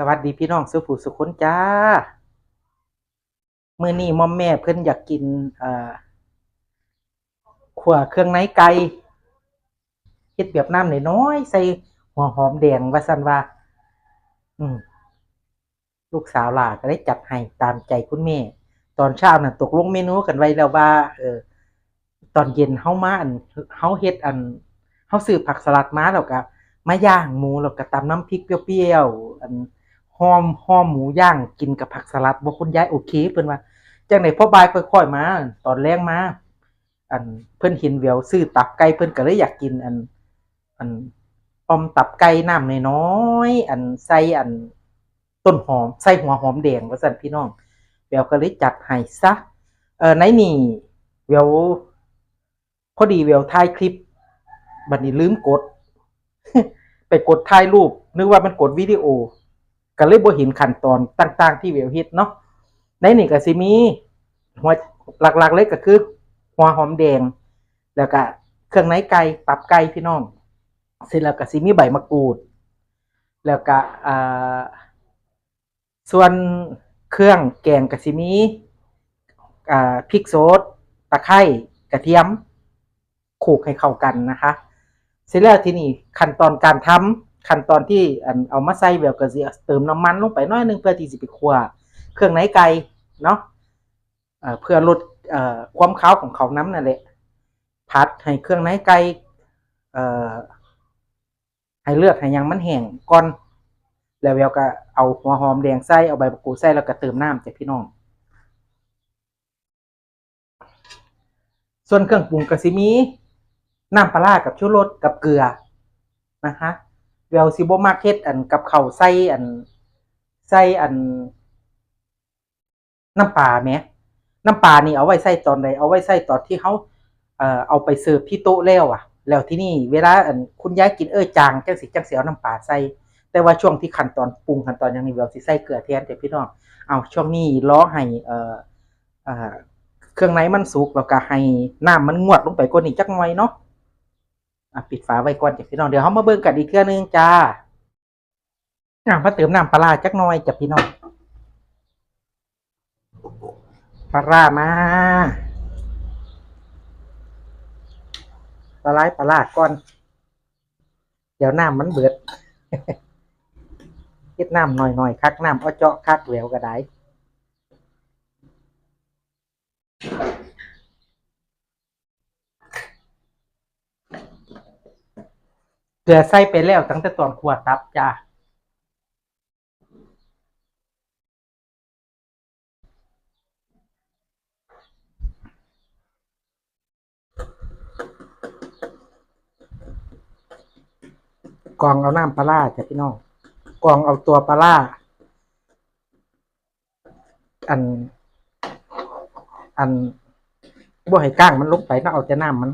สวัสดีพี่น้องสุผู้สุคนจ้าเมื้อนี้มอมแม่เพิ่นอยากกินขั่วเครื่องในไก่เฮ็ดแบบน้ำน้อยใส่หัวหอมแดงว่าซั่นว่า อืม ลูกสาวหล่าก็ได้จัดให้ตามใจคุณแม่ ตอนเช้าน่ะ ตกลงเมนูกันไว้แล้วว่า เออ ตอนเย็นเฮามาอันเฮาเฮ็ดอันเฮาซื้อผักสลัดมาแล้วก็มาย่างหมูแล้วก็ตำน้ำพริกเปรี้ยวๆอัน หอมหอมหมูย่างกินกับผักสลัดบ่คุณยายโอเคเพิ่นว่าจังได๋พอบายค่อยๆมา ตอนแรงมา อันเพิ่นเห็นแววซื้อตับไก่เพิ่นก็เลยอยากกินอัน อันออมตับไก่น้ำน้อยๆอันใส่อันต้นหอมใส่หัวหอมแดงว่าซั่นพี่น้องแววก็เลยจัดให้ซะเออในนี่แววพอดีแววถ่ายคลิปบัดนี้ลืมกด ไปกดถ่ายรูป นึกว่ามันกดวิดีโอ ก็เลยบ่เห็นขั้นตอนต่าง ๆ ที่แววเฮ็ดเนาะในนี่ก็สิมีหัวหลักๆเลยก็คือ หัวหอมแดง แล้วก็เครื่องในไก่ตับไก่พี่น้องเสร็จแล้วก็สิมีใบมะกรูด แล้วก็อ่าส่วนเครื่องแกงกะสิมีอ่าพริกโซดตะไคร้กระเทียมขลกให้เข้ากันนะคะ เสร็จแล้วทีนี้ขั้นตอนการทำ ขั้นตอนที่อันเอามาใส่แบบกระเสียเติมน้ำมันลงไปน้อยนึงเพื่อที่จะไปคั่วเครื่องในไก่เนาะเพื่อลดอความขาวของเขาน้ำนั่นแหละผัดให้เครื่องในไก่ให้เลือดให้ยังมันแห้งก่อนแล้วแววก็เอาหัวหอมแดงใส่เอาใบมะกรูดใส่แล้วก็เติมน้ำจ้ะพี่น้อง ส่วนเครื่องปรุงก็สิมีน้ำปลาร้ากับชูรสกับเกลือนะคะ แววสิบ่มักเฮ็ดอันกับข้าวใส่อันใส่อัน น้ำปลาแหมน้ำปลานี่เอาไว้ใส่ตอนใดเอาไว้ใส่ตอนที่เขาเอ่อเอาไปเสิร์ฟที่โต๊ะแล้วอะ แล้วที่นี่เวลาอันคุณยายกินเออจางจังสิจังเสิเอาน้ำปลาใส่แต่ว่าช่วงที่ขั้นตอนปรุงขั้นตอนอย่างนี้เราสิใส่เกลือแทนแต่พี่น้องเอาช่วงนี้ล้อให้เอ่ออ่าเครื่องในมันสุกแล้วก็ให้น้ำมันงวดลงไปกว่านี้จักหน่อยเนาะ อะปิดฝาไว้ก่อนจ้ะพี่น้องเดี๋ยวเขามาเบิ่งกันอีกเทื่อนึงจ้าอะมาเติมน้ำปลาจักหน่อยจ้ะพี่น้องปลาร้ามาปลาไหลปลาก่อน เดี๋ยวน้ำมันเบิดเฮ็ดน้ำหน่อยๆคักน้ำเอาเจาะคักแหววก็ได้ ลือใส่ไปแล้วตั้งแต่ตอนขวดตับจ้ากรองเอาน้ำปลาจ้ะพี่น้องกรองเอาตัวปลาอัน อันบ่ให้ก้างมันลงไปต้องเอาแต่น้ำมัน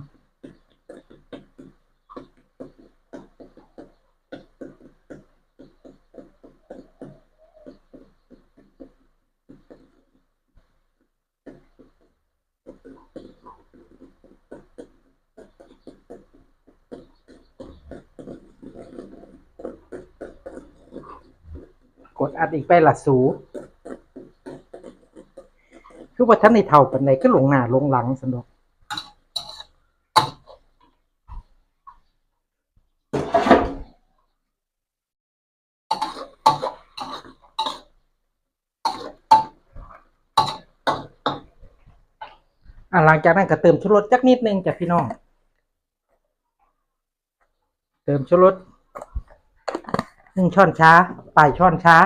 ดอัดอีกไปละสู คือว่าท่านในเท่าปันใดก็ลงหน้าลงหลังสนุกหลังจากนั้นก็เติมชูรสจักนิดนึงจ้ะพี่น้อง เติมชูรส หนึ่งช้อนชาปลายช้อนชา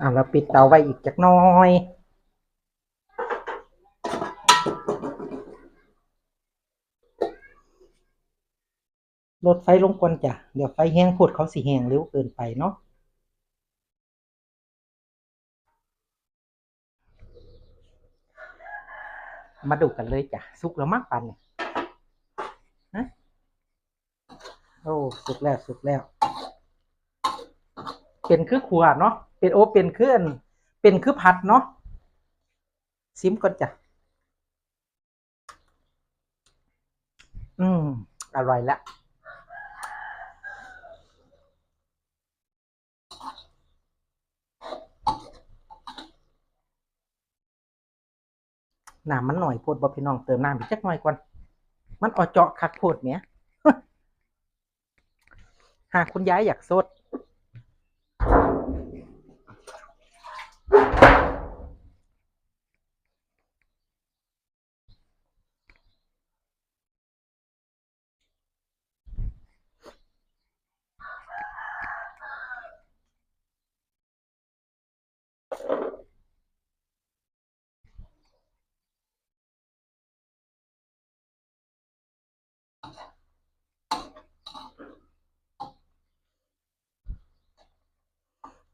อ่าเราปิดเตาไว้อีกจักน้อยลดไฟลงก่อนจ้ะ เดี๋ยวไฟแห้งพูดเขาสิแห้งเร็วเกินไปเนาะ มาดูกันเลยจ้ะสุกแล้วมากปันเนี่ยนะโอ้สุกแล้วสุกแล้ว เป็นคือขวดเนาะเป็นโอเป็นคืออันเป็นคือผัดเนาะซิมก่อนจ้ะอืมอร่อยละ น้ำมันหน่อยโพดบ่พี่น้องเติมน้ำอีกจักหน่อยก่อน มันออเจาะคักโพดเนี้ยหากคุณย้ายอยากสด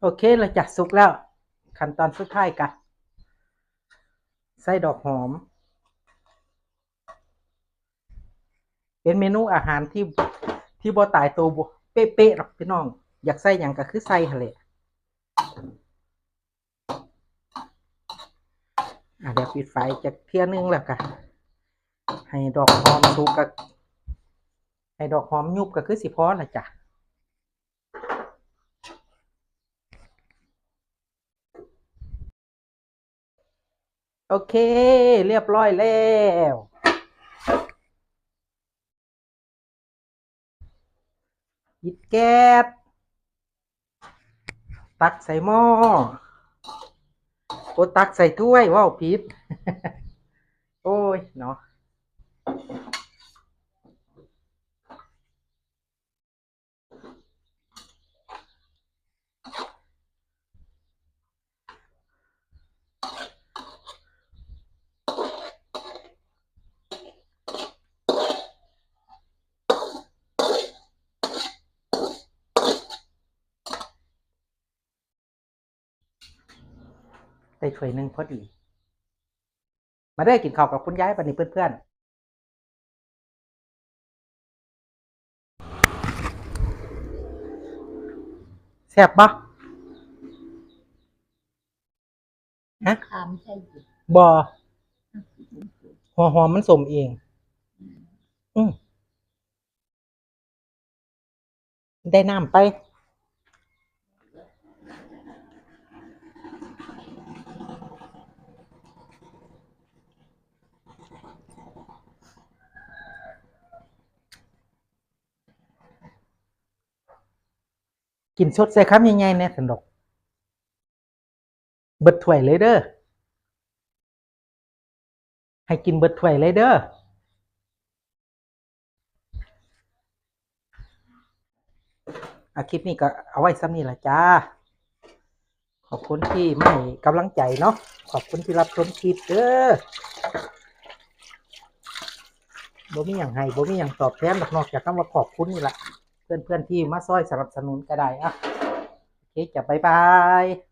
โอเคเราจัดสุกแล้ว ขั้นตอนสุดท้ายกะใส่ดอกหอม เป็นเมนูอาหารที่ที่บ่ตายตัวเป๊ะๆหรอกพี่น้อง อยากใส่หยังก็คือใส่หั่นแหลอะเดี๋ยวปิดไฟจะเที่ยนึงแล้วก็ให้ดอกหอมสุกกับให้ดอกหอมยุบก็คือสิพอละจ้ะ โอเค เรียบร้อยแล้วหยิดแก๊สตักใส่หม้อโอตักใส่ถ้วยว้าวผิด โอ้ย เนาะ ได้ถ้วยหนึ่งพอดี มาได้อกินข้าวกับคุณยายปันนี้เพื่อนๆแซ่บปะฮะขามใช่สิบอหัวหอมมันสมเอง อืมได้น้ำไป กินสดใส่คำยังไงเนี่ยสันดกเบิดถ้วยเลยเด้อให้กินเบิดถ้วยเลยเด้ออาคลิปนี้ก็เอาไว้ซ้ำนี่แหละจ้า ขอบคุณที่ไม่กำลังใจเนาะ ขอบคุณที่รับชมคลิปเด้อบ่มีอย่างให้บ่มีอย่างตอบแทนหรอกนอกจากคำว่าขอบคุณนี่แหละ เพื่อนๆที่มาซอยสนับสนุนก็ได้อะโอเคจะบายบาย